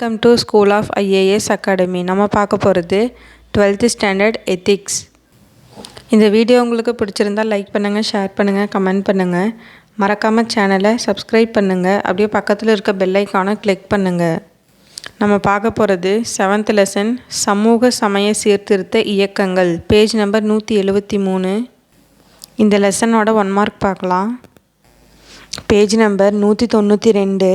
Welcome to school of IAS academy நம்ம பார்க்க போகிறது டுவெல்த்து ஸ்டாண்டர்ட் எத்திக்ஸ் இந்த வீடியோ உங்களுக்கு பிடிச்சிருந்தா லைக் பண்ணுங்கள் ஷேர் பண்ணுங்கள் கமெண்ட் பண்ணுங்கள் மறக்காமல் சேனலை சப்ஸ்கிரைப் பண்ணுங்கள் அப்படியே பக்கத்தில் இருக்க பெல்லைக்கானை கிளிக் பண்ணுங்கள் நம்ம பார்க்க போகிறது செவன்த் லெசன் சமூக சமய சீர்திருத்த இயக்கங்கள். பேஜ் நம்பர் நூற்றி எழுபத்தி மூணு. இந்த லெசனோட ஒன் மார்க் பார்க்கலாம். பேஜ் நம்பர் நூற்றி தொண்ணூற்றி ரெண்டு.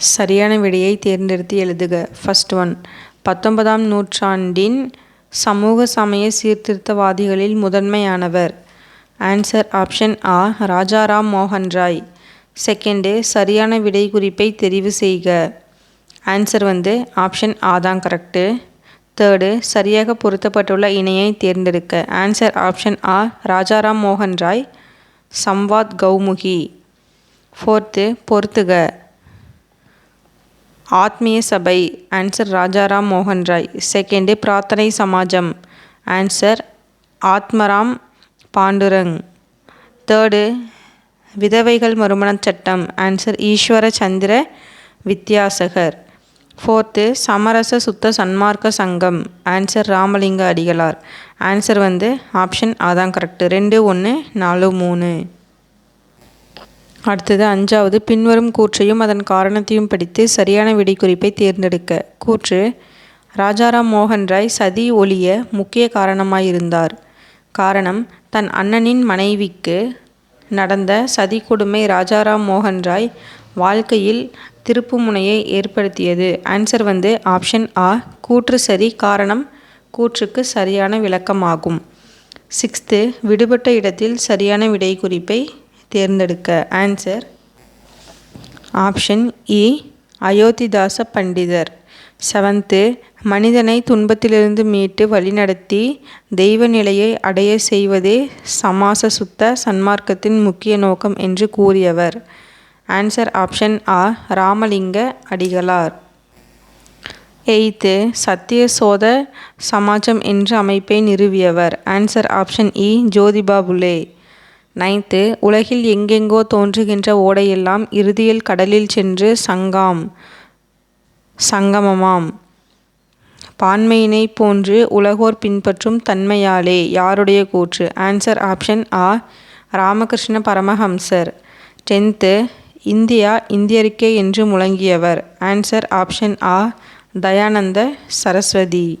சரியான விடையை தேர்ந்தெடுத்து எழுதுக. ஃபர்ஸ்ட் ஒன் பத்தொன்பதாம் நூற்றாண்டின் சமூக சமய சீர்திருத்தவாதிகளில் முதன்மையானவர். ஆன்சர் ஆப்ஷன் ஆ ராஜாராம் மோகன் ராய். செகண்டு சரியான விடை குறிப்பை தெரிவு செய்க. ஆன்சர் வந்து ஆப்ஷன் ஆ தான் கரெக்டு தேர்டு சரியாக பொருத்தப்பட்டுள்ள இணையை தேர்ந்தெடுக்க. ஆன்சர் ஆப்ஷன் ஆ ராஜாராம் மோகன் ராய். சம்வாத் கௌமுகி. ஃபோர்த்து பொறுத்துக. ஆத்மீய சபை. ஆன்சர் ராஜாராம் மோகன் ராய். செகண்டு பிரார்த்தனை சமாஜம். ஆன்சர் ஆத்மராம் பாண்டுரங். தேர்டு விதவைகள் மறுமணச் சட்டம். ஆன்சர் ஈஸ்வர சந்திர வித்யாசகர். ஃபோர்த்து சமரச சுத்த சன்மார்க்க சங்கம். ஆன்சர் ராமலிங்க அடிகளார். ஆன்சர் வந்து ஆப்ஷன் அதான் கரெக்டு ரெண்டு ஒன்று நாலு மூணு. அடுத்தது அஞ்சாவது பின்வரும் கூற்றையும் அதன் காரணத்தையும் படித்து சரியான விடை குறிப்பை தேர்ந்தெடுக்க. கூற்று ராஜாராம் மோகன் ராய் சதி ஒளிய முக்கிய காரணமாயிருந்தார். காரணம் தன் அண்ணனின் மனைவிக்கு நடந்த சதி கொடுமை ராஜாராம் மோகன் ராய் வாழ்க்கையில் திருப்புமுனையை ஏற்படுத்தியது. ஆன்சர் வந்து ஆப்ஷன் ஆ கூற்று சரி காரணம் கூற்றுக்கு சரியான விளக்கமாகும். சிக்ஸ்த்து விடுபட்ட இடத்தில் சரியான விடை குறிப்பை தேர்ந்தெடுக்க ஆன்சர் ஆப்ஷன் இ அயோத்திதாச பண்டிதர். செவன்த்து மனிதனை துன்பத்திலிருந்து மீட்டு வழிநடத்தி தெய்வ நிலையை அடைய செய்வதே சமாச சுத்த சன்மார்க்கத்தின் முக்கிய நோக்கம் என்று கூறியவர். ஆன்சர் ஆப்ஷன் ஆ ராமலிங்க அடிகளார். எய்த்து சத்திய சோத சமாஜம் என்ற அமைப்பை நிறுவியவர். ஆன்சர் ஆப்ஷன் இ ஜோதிபா புலே. நைன்த்து உலகில் எங்கெங்கோ தோன்றுகின்ற ஓடையெல்லாம் இறுதியில் கடலில் சென்று சங்காம் சங்கமமாம். பான்மையினை போன்று உலகோர் பின்பற்றும் தன்மையாலே யாருடைய கூற்று? ஆன்சர் ஆப்ஷன் ஆ ராமகிருஷ்ண பரமஹம்சர். டென்த்து இந்தியா இந்தியருக்கே என்று முழங்கியவர். ஆன்சர் ஆப்ஷன் ஆ Dayananda Saraswati.